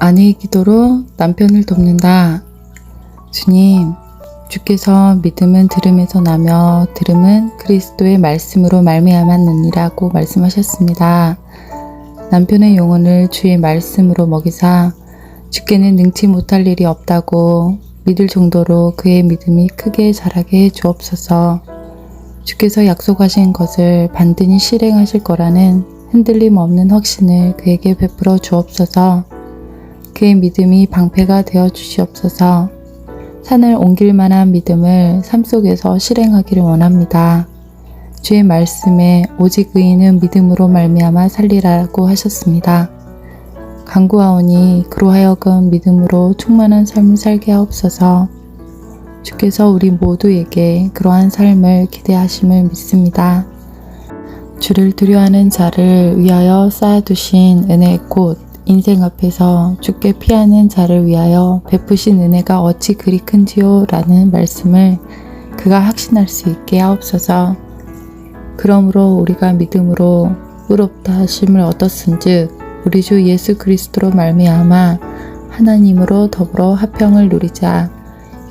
아내의 기도로 남편을 돕는다. 주님, 주께서 믿음은 들음에서 나며 들음은 그리스도의 말씀으로 말미암았느니라고 말씀하셨습니다. 남편의 영혼을 주의 말씀으로 먹이사 주께는 능치 못할 일이 없다고 믿을 정도로 그의 믿음이 크게 자라게 해 주옵소서. 주께서 약속하신 것을 반드시 실행하실 거라는 흔들림 없는 확신을 그에게 베풀어 주옵소서. 그의 믿음이 방패가 되어 주시옵소서. 산을 옮길 만한 믿음을 삶 속에서 실행하기를 원합니다. 주의 말씀에 오직 의인은 믿음으로 말미암아 살리라고 하셨습니다. 간구하오니 그로 하여금 믿음으로 충만한 삶을 살게 하옵소서. 주께서 우리 모두에게 그러한 삶을 기대하심을 믿습니다. 주를 두려워하는 자를 위하여 쌓아두신 은혜의 꽃 인생 앞에서 주께 피하는 자를 위하여 베푸신 은혜가 어찌 그리 큰지요 라는 말씀을 그가 확신할 수 있게 하옵소서. 그러므로 우리가 믿음으로 의롭다 하심을 얻었은즉 우리 주 예수 그리스도로 말미암아 하나님으로 더불어 화평을 누리자.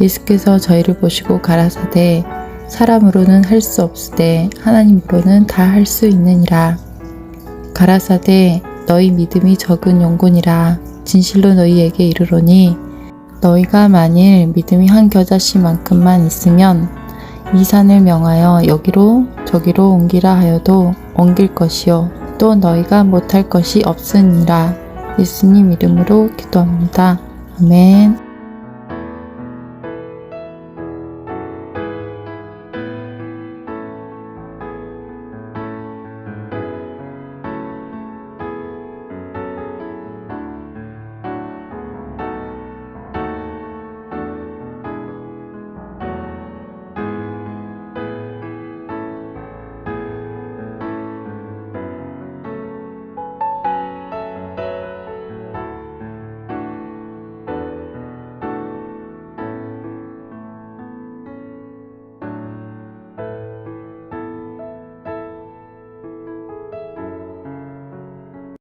예수께서 저희를 보시고 가라사대 사람으로는 할 수 없으되 하나님으로는 다 할 수 있느니라. 가라사대 너희 믿음이 적은 용곤이라 진실로 너희에게 이르노니 너희가 만일 믿음이 한 겨자씨만큼만 있으면 이 산을 명하여 여기로 저기로 옮기라 하여도 옮길 것이요 또 너희가 못할 것이 없으니라 예수님 이름으로 기도합니다. 아멘.